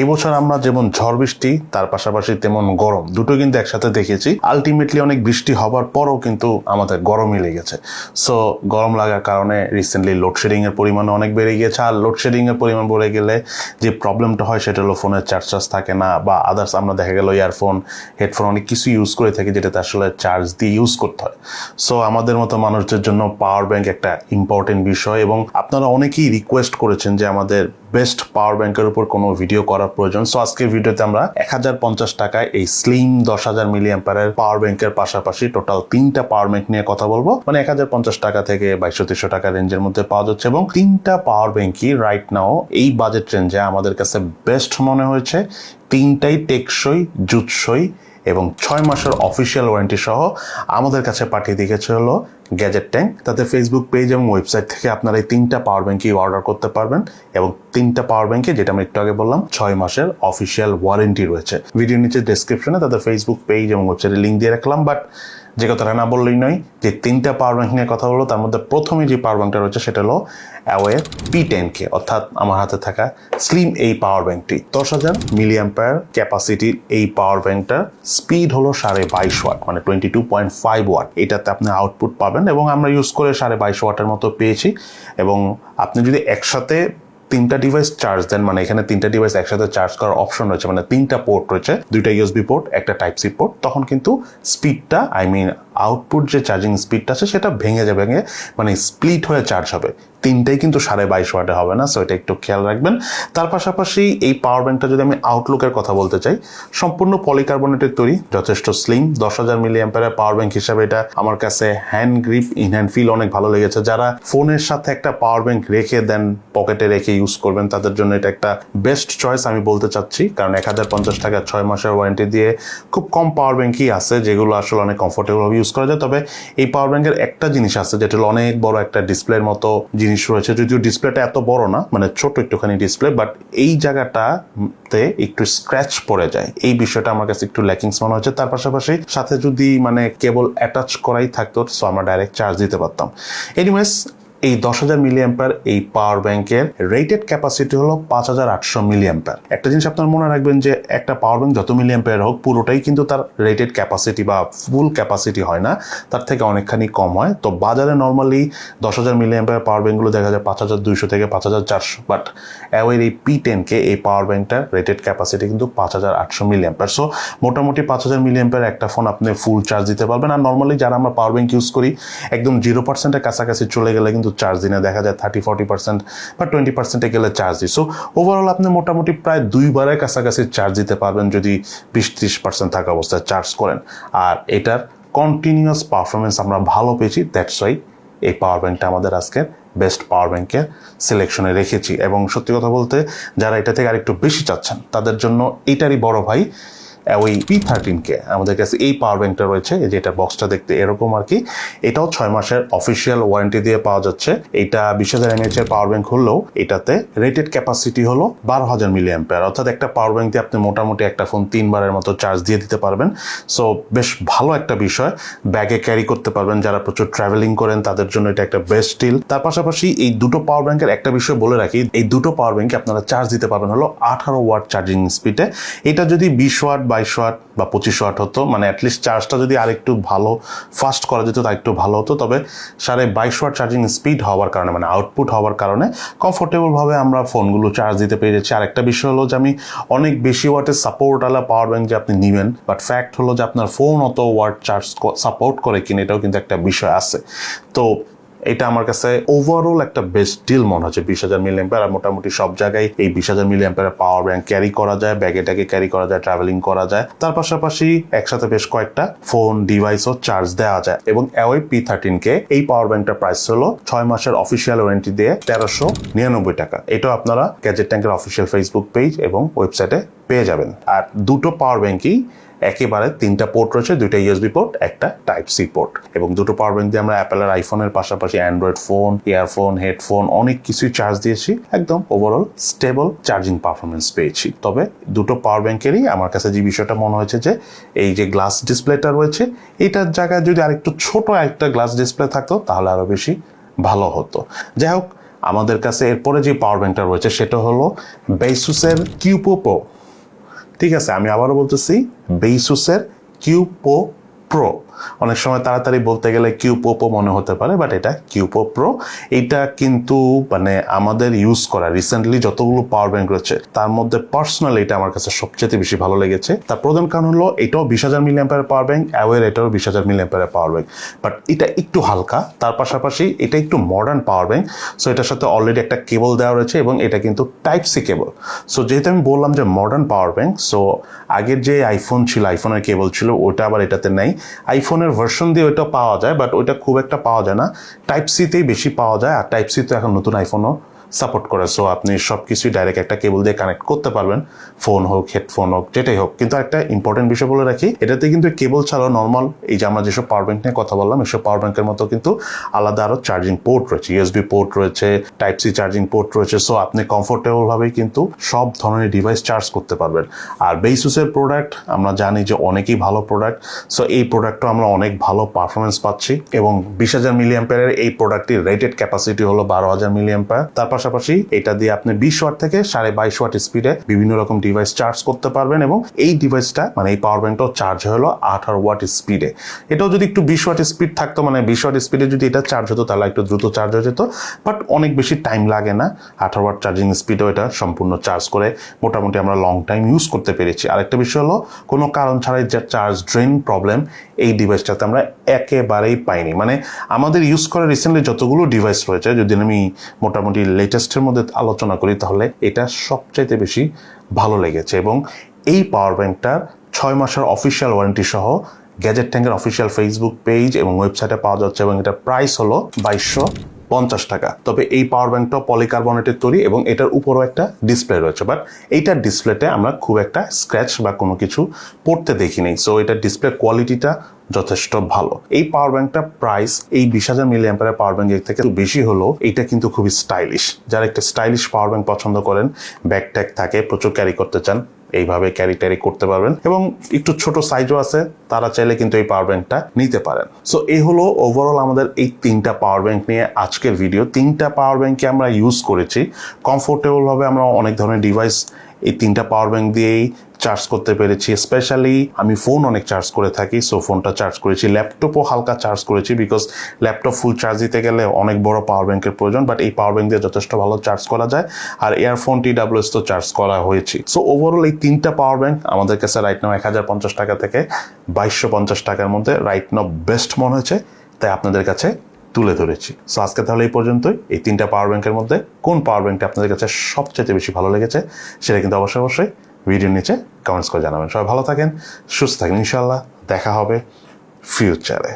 এই বছর আমরা যেমন ঝড় বৃষ্টি, তার পাশাপাশি তেমন গরম, দুটো কিন্তু একসাথে দেখেছি। আলটিমেটলি অনেক বৃষ্টি হবার পরও কিন্তু আমাদের গরমই লেগেছে। সো গরম লাগার কারণে রিসেন্টলি লোডশেডিং এর পরিমাণ অনেক বেড়ে গিয়েছে। আর লোডশেডিং এর পরিমাণ বেড়ে গেলে যে প্রবলেমটা হয় সেটা হলো ফোনের চার্জ চার্জ থাকে না, বা আদার্স আমরা দেখা গেল ইয়ারফোন হেডফোন অনেক কিছু ইউজ করে থাকি যেটাতে আসলে চার্জ দিয়ে ইউজ করতে হয়। সো আমাদের মতো মানুষদের জন্য পাওয়ার ব্যাংক একটা ইম্পর্টেন্ট বিষয় এবং আপনারা অনেকেই রিকোয়েস্ট করেছেন যে আমাদের বেস্ট পাওয়ার ব্যাংকের উপর কোনো ভিডিও করার প্রয়োজন। সো আজকের ভিডিওতে আমরা এক হাজার পঞ্চাশ টাকায় এই স্লিম দশ হাজার মিলি অ্যাম্পারের পাওয়ার ব্যাংকের পাশাপাশি টোটাল তিনটা পাওয়ার ব্যাংক নিয়ে কথা বলব। মানে এক হাজার পঞ্চাশ টাকা থেকে বাইশশো তিনশো টাকা রেঞ্জের মধ্যে পাওয়া যাচ্ছে এবং তিনটা পাওয়ার ব্যাংকই রাইট নাও এই বাজেট রেঞ্জে আমাদের কাছে বেস্ট মনে হয়েছে। তিনটাই টেকসই, জুৎসই এবং ছয় মাসের অফিসিয়াল ওয়ারেন্টি সহ আমাদের কাছে পাঠিয়ে দিয়েছে হলো গ্যাজেট ট্যাঙ্ক। তাদের ফেসবুক পেজ এবং ওয়েবসাইট থেকে আপনারা এই তিনটা পাওয়ার ব্যাঙ্কেই অর্ডার করতে পারবেন এবং তিনটা পাওয়ার ব্যাঙ্কে যেটা আমি একটু আগে বললাম, ছয় মাসের অফিসিয়াল ওয়ারেন্টি রয়েছে। ভিডিও নিচে ডেসক্রিপশনে তাদের ফেসবুক পেজ এবং ওয়েবসাইটের লিঙ্ক দিয়ে রাখলাম বাট যে কথাটা না বললেই নয়, যে তিনটা পাওয়ার ব্যাংক নিয়ে কথা বলল, তার মধ্যে প্রথমে যে পাওয়ার ব্যাংকটা রয়েছে সেটা হলো অ্যাওয়ে পি টেন কে অর্থাৎ আমার হাতে থাকা স্লিম এই পাওয়ার ব্যাংকটি দশ হাজার মিলি অ্যাম্পায়ার ক্যাপাসিটির এই পাওয়ার ব্যাংকটার স্পিড হলো সাড়ে বাইশ ওয়াট মানে twenty two point five watt এটাতে আপনি আউটপুট পাবেন এবং আমরা ইউজ করে সাড়ে বাইশ ওয়াটের মতো পেয়েছি। এবং আপনি যদি একসাথে তিনটা ডিভাইস চার্জ দেন মানে এখানে তিনটা ডিভাইস একসাথে চার্জ করার অপশন রয়েছে মানে তিনটা পোর্ট রয়েছে, দুইটা ইউএসবি পোর্ট একটা টাইপ সি পোর্ট তখন কিন্তু স্পিডটা আই মিন আউটপুট যে চার্জিং স্পিডটা আছে, সেটা ভেঙে যাবে, ভেঙে মানে স্প্লিট হয়ে চার্জ হবে। তিনটাই কিন্তু সাড়ে বাইশ ওয়াটে হবে না সো এটা একটু খেয়াল রাখবেন। তার পাশাপাশি এই পাওয়ার ব্যাংকটা যদি আমি আউটলুকের কথা বলতে চাই, সম্পূর্ণ পলিকার্বনেটের তৈরি, যথেষ্ট স্লিম দশ হাজার মিলি অ্যাম্পারের পাওয়ার ব্যাংক হিসাবে এটা আমার কাছে hand grip in hand feel অনেক ভালো লেগেছে। যারা ফোনের সাথে একটা পাওয়ার ব্যাংক রেখে দেন পকেটে রেখে ইউজ করবেন, তাদের জন্য এটা একটা বেস্ট চয়েস আমি বলতে চাচ্ছি। কারণ এক হাজার পঞ্চাশ টাকা ছয় মাসের ওয়ারেন্টি দিয়ে খুব কম পাওয়ার ব্যাংকই আছে, যেগুলো আসলে অনেক কমফোর্টেবল ইউজ করা যায়, তবে এই পাওয়ার ব্যাংকের একটা জিনিস আছে, যেটা হলো অনেক বড় একটা ডিসপ্লের মতো জিনিস রয়েছে। যদিও ডিসপ্লেটা এত বড় না মানে ছোট একটুখানি ডিসপ্লে বাট এই জায়গাটাতে একটু স্ক্র্যাচ পড়ে যায়। এই বিষয়টা আমার কাছে একটু ল্যাকিংস মনে হচ্ছে। তার পাশাপাশি সাথে যদি মানে কেবল অ্যাটাচ করাই থাকতো সো আমরা ডাইরেক্ট চার্জ দিতে পারতাম। এনিওয়েজ এই দশ হাজার মিলি এই পাওয়ার ব্যাংকের রেটেড ক্যাপাসিটি হলো পাঁচ হাজার আটশো মিলি একটা জিনিস আপনার মনে রাখবেন যে, একটা পাওয়ার ব্যাংক যত মিলি হোক, পুরোটাই কিন্তু তার রেটেড ক্যাপাসিটি বা ফুল ক্যাপাসিটি হয় না। তার থেকে অনেকখানি কম হয়। তো বাজারে নর্মালি দশ হাজার মিলি পাওয়ার ব্যাংকগুলো দেখা যায় পাঁচ হাজার দুইশো থেকে পাঁচ হাজার চারশো। বাট অ্যাওয়ের এই পি টেনকে এই পাওয়ার ব্যাংকটার রেটেড ক্যাপাসিটি কিন্তু পাঁচ হাজার আটশো মিলি সো মোটামুটি পাঁচ হাজার মিলি একটা ফোন আপনি ফুল চার্জ দিতে পারবেন। আর নর্মালি যারা আমরা পাওয়ার ব্যাংক ইউজ করি, একদম জিরো পার্সেন্টের কাছাকাছি চলে গেলে কিন্তু চার্জ দিনে দেখা যায় থার্টি ফর্টি পার্সেন্ট বা টোয়েন্টি পার্সেন্টে গেলে চার্জ দিই। সো ওভারঅল আপনি মোটামুটি প্রায় দুইবারের কাছাকাছি চার্জ দিতে পারবেন যদি বিশ ত্রিশ পার্সেন্ট থাকা অবস্থায় চার্জ করেন। আর এটার কন্টিনিউয়াস পারফরমেন্স আমরা ভালো পেয়েছি দ্যাটস ওয়াই এই পাওয়ার ব্যাংকটা আমাদের আজকের বেস্ট পাওয়ার ব্যাংকের সিলেকশনে রেখেছি। এবং সত্যি কথা বলতে, যারা এটা থেকে আরেকটু বেশি চাচ্ছেন, তাদের জন্য এটারই বড় ভাই ওই পি থার্টিনকে আমাদের কাছে এই পাওয়ার ব্যাংকটা রয়েছে, এই যে এটা বক্সটা দেখতে এরকম আর কি। এটাও ছয় মাসের অফিসিয়াল ওয়ারেন্টি দিয়ে পাওয়া যাচ্ছে। এটা বিশ হাজার এমএইচ এর পাওয়ার ব্যাংক হলেও এটাতে রেটেড ক্যাপাসিটি হলো বারো হাজার মিলি অর্থাৎ একটা পাওয়ার ব্যাংক দিয়ে আপনি মোটামুটি একটা ফোন তিনবারের মতো চার্জ দিয়ে দিতে পারবেন। সো বেশ ভালো একটা বিষয়। ব্যাগে ক্যারি করতে পারবেন। যারা প্রচুর ট্রাভেলিং করেন, তাদের জন্য এটা একটা বেস্ট ডিল তার পাশাপাশি এই দুটো পাওয়ার ব্যাংকের একটা বিষয় বলে রাখি, এই দুটো পাওয়ার ব্যাংকে আপনারা চার্জ দিতে পারবেন হলো আঠারো ওয়াট চার্জিং স্পিডে এটা যদি বিশ ওয়াট বাইশ ওয়াট বা পঁচিশ ওয়াট হতো। মানে অ্যাটলিস্ট চার্জটা যদি আরেকটু ভালো ফাস্ট করা যেত, তা একটু ভালো হতো। তবে সাড়ে বাইশ ওয়াট চার্জিং স্পিড হওয়ার কারণে মানে আউটপুট হওয়ার কারণে কমফোর্টেবলভাবে আমরা ফোনগুলো চার্জ দিতে পেরেছি। আরেকটা বিষয় হলো যে আমি অনেক বেশি ওয়াটের সাপোর্ট আলা পাওয়ার ব্যাংক যে আপনি নেবেন বাট ফ্যাক্ট হলো যে আপনার ফোন অত ওয়াট চার্জ সাপোর্ট করে কিনা, এটাও কিন্তু একটা বিষয় আছে। তো এটা আমার কাছে ওভারঅল একটা বেস্ট ডিল মনে হচ্ছে। বিশ হাজার মিলি আর মোটামুটি সব জায়গায় এই বিশ হাজার মিলি পাওয়ার ব্যাংক ক্যারি করা যায় ব্যাগেটাকে ক্যারি করা যায় ট্রাভেলিং করা যায়। তার পাশাপাশি একসাথে বেশ কয়েকটা ফোন ডিভাইসও চার্জ দেওয়া যায়। এবং অ্যাওয়ে পি থার্টিন কে এই পাওয়ার ব্যাংকটার প্রাইস হলো ছয় মাসের অফিসিয়াল ওয়ারেন্টি দিয়ে তেরোশো নিরানব্বই টাকা। এটাও আপনারা গ্যাজেট ট্যাঙ্কের অফিসিয়াল ফেসবুক পেজ এবং ওয়েবসাইটে পেয়ে যাবেন। আর দুটো পাওয়ার ব্যাংকই একেবারে তিনটা পোর্ট রয়েছে, দুইটা ইউএসবি পোর্ট একটা টাইপ সি পোর্ট এবং দুটো পাওয়ার ব্যাংক দিয়ে আমরা অ্যাপেলের আইফোনের পাশাপাশি অ্যান্ড্রয়েড ফোন ইয়ারফোন হেডফোন অনেক কিছুই চার্জ দিয়েছি, একদম ওভারঅল স্টেবল চার্জিং পারফরমেন্স পেয়েছি। তবে দুটো পাওয়ার ব্যাংকেরই আমার কাছে যে বিষয়টা মনে হয়েছে যে, এই যে গ্লাস ডিসপ্লেটা রয়েছে, এটার জায়গায় যদি আরেকটু ছোট একটা গ্লাস ডিসপ্লে থাকতো, তাহলে আরও বেশি ভালো হতো। যাই হোক, আমাদের কাছে এরপরে যে পাওয়ার ব্যাংকটা রয়েছে, সেটা হলো বেসুসের কিউপো ঠিক আছে আমি আবারও বলতেছি বেইসুসের কিউপো প্রো অনেক সময় তাড়াতাড়ি বলতে গেলে কিউপোপো মনে হতে পারে বাট এটা কিউপো প্রো এটা কিন্তু মানে আমাদের ইউজ করা। রিসেন্টলি যতগুলো পাওয়ার ব্যাংক রয়েছে, তার মধ্যে পার্সোনালি এটা আমার কাছে সবচেয়ে বেশি ভালো লেগেছে। তার প্রধান কারণ হলো, এটাও বিশ হাজার মিলি অ্যাম্পায়ার পাওয়ার ব্যাংক অ্যাওয়ের এটাও বিশ হাজার milliampere power bank but এটা একটু হালকা, তার পাশাপাশি এটা একটু মডার্ন পাওয়ার ব্যাংক সো এটার সাথে অলরেডি একটা কেবল দেওয়া রয়েছে এবং এটা কিন্তু টাইপ সি কেবল সো যেহেতু আমি বললাম যে মডার্ন পাওয়ার ব্যাংক সো আগের যে আইফোন ছিল আইফোনের কেবল ছিল, ওটা আবার এটাতে নেই। আইফোনের ভার্সন দিয়ে ওইটা পাওয়া যায় বাট ওইটা খুব একটা পাওয়া যায় না। টাইপ সিতেই বেশি পাওয়া যায়, আর টাইপ সি তো এখন নতুন আইফোনও সাপোর্ট করে। সো আপনি সব কিছুই ডাইরেক্ট একটা কেবল দিয়ে কানেক্ট করতে পারবেন। ফোন হোক হেডফোন হোক, যেটাই হোক। কিন্তু একটা ইম্পর্টেন্ট বিষয় বলে রাখি, এটাতে কিন্তু কেবল ছাড়াও নর্মাল এই যে আমরা যেসব পাওয়ার ব্যাংক নিয়ে কথা বললাম, এসব পাওয়ার ব্যাংকের মতো কিন্তু আলাদা আরও চার্জিং পোর্ট রয়েছে। ইউএসবি পোর্ট রয়েছে টাইপ সি চার্জিং পোর্ট রয়েছে। সো আপনি কমফোর্টেবল ভাবেই কিন্তু সব ধরনের ডিভাইস চার্জ করতে পারবেন। আর বেসুসের প্রোডাক্ট আমরা জানি যে অনেকই ভালো প্রোডাক্ট সো এই প্রোডাক্টটা আমরা অনেক ভালো পারফরমেন্স পাচ্ছি এবং বিশ হাজার মিলি অ্যাম্পায়ারের এই প্রোডাক্টটির রেটেড ক্যাপাসিটি হলো বারো হাজার মিলি অ্যাম্পায়ার তার পাশাপাশি এটা দিয়ে আপনি বিশ ওয়াট থেকে সাড়ে বাইশ ওয়াট স্পিডে বিভিন্ন রকম ডিভাইস চার্জ করতে পারবেন এবং এই ডিভাইসটা মানে এই পাওয়ার ব্যাংকটাও চার্জ হলো আঠারো ওয়াট স্পিডে এটাও যদি একটু বিশ ওয়াট স্পিড থাকতো মানে বিশ ওয়াট স্পিডে যদি এটা চার্জ হতো, তাহলে একটু দ্রুত চার্জ হয়ে যেত। বাট অনেক বেশি টাইম লাগে না। আঠারো ওয়াট চার্জিং স্পিডেও এটা সম্পূর্ণ চার্জ করে মোটামুটি আমরা লং টাইম ইউজ করতে পেরেছি। আরেকটা বিষয় হলো, কোনো কারণ ছাড়াই যে চার্জ ড্রেন প্রবলেম এই ডিভাইসটাতে আমরা একেবারেই পাইনি। মানে আমাদের ইউজ করা রিসেন্টলি যতগুলো ডিভাইস রয়েছে, যদি আমি মোটামুটি লেটেস্টের মধ্যে আলোচনা করি, তাহলে এটা সবচাইতে বেশি ভালো লেগেছে এবং এই পাওয়ার ব্যাংকটার ছয় মাসের অফিসিয়াল ওয়ারেন্টি সহ গ্যাজেট ট্যাঙ্কের অফিসিয়াল ফেসবুক পেজ এবং ওয়েবসাইটে পাওয়া যাচ্ছে এবং এটা প্রাইস হলো বাইশশো পঞ্চাশ টাকা। তবে এই পাওয়ার ব্যাংকটা পলিকার্বনেটের তৈরি এবং এটার উপরও একটা ডিসপ্লে রয়েছে। বাট এইটার ডিসপ্লেতে আমরা খুব একটা স্ক্র্যাচ বা কোনো কিছু পড়তে দেখিনি সো এটার ডিসপ্লে কোয়ালিটিটা যথেষ্ট ভালো। এই পাওয়ার ব্যাংকটা প্রাইস এই বিশ হাজার মিলি অ্যাম্পারের পাওয়ার ব্যাংকের থেকে বেশি হলো এটা কিন্তু খুবই স্টাইলিশ যারা একটা স্টাইলিশ পাওয়ার ব্যাংক পছন্দ করেন ব্যাগ ট্যাগ থাকে, প্রচুর ক্যারি করতে চান, এইভাবে ক্যারি ট্যারি করতে পারবেন। এবং একটু ছোট সাইজও আছে, তারা চাইলে কিন্তু এই পাওয়ার ব্যাংকটা নিতে পারেন। সো এই হলো ওভারঅল আমাদের এই তিনটা পাওয়ার ব্যাংক নিয়ে আজকের ভিডিও তিনটা পাওয়ার ব্যাংকে আমরা ইউজ করেছি। কমফোর্টেবলভাবে আমরা অনেক ধরনের ডিভাইস এই তিনটা পাওয়ার ব্যাঙ্ক দিয়েই চার্জ করতে পেরেছি। স্পেশালি আমি ফোন অনেক চার্জ করে থাকি সো ফোনটা চার্জ করেছি। ল্যাপটপও হালকা চার্জ করেছি বিকজ ল্যাপটপ ফুল চার্জ দিতে গেলে অনেক বড় পাওয়ার ব্যাঙ্কের প্রয়োজন বাট এই পাওয়ার ব্যাঙ্ক দিয়ে যথেষ্ট ভালো চার্জ করা যায়। আর ইয়ারফোন টি ডাব্লিউএস তো চার্জ করা হয়েছে। সো ওভারঅল এই তিনটা পাওয়ার ব্যাঙ্ক আমাদের কাছে রাইট নাও এক হাজার পঞ্চাশ টাকা থেকে বাইশশো পঞ্চাশ টাকার মধ্যে রাইট নাও বেস্ট মনে হয়েছে। তাই আপনাদের কাছে তুলে ধরেছি। সো আজকে তাহলে এই পর্যন্তই। এই তিনটা পাওয়ার ব্যাংকের মধ্যে কোন পাওয়ার ব্যাংকটা আপনাদের কাছে সবচেয়ে বেশি ভালো লেগেছে সেটা কিন্তু অবশ্যই অবশ্যই ভিডিওর নিচে কমেন্টস করে জানাবেন। সবাই ভালো থাকেন, সুস্থ থাকেন। ইনশাল্লাহ দেখা হবে ফিউচারে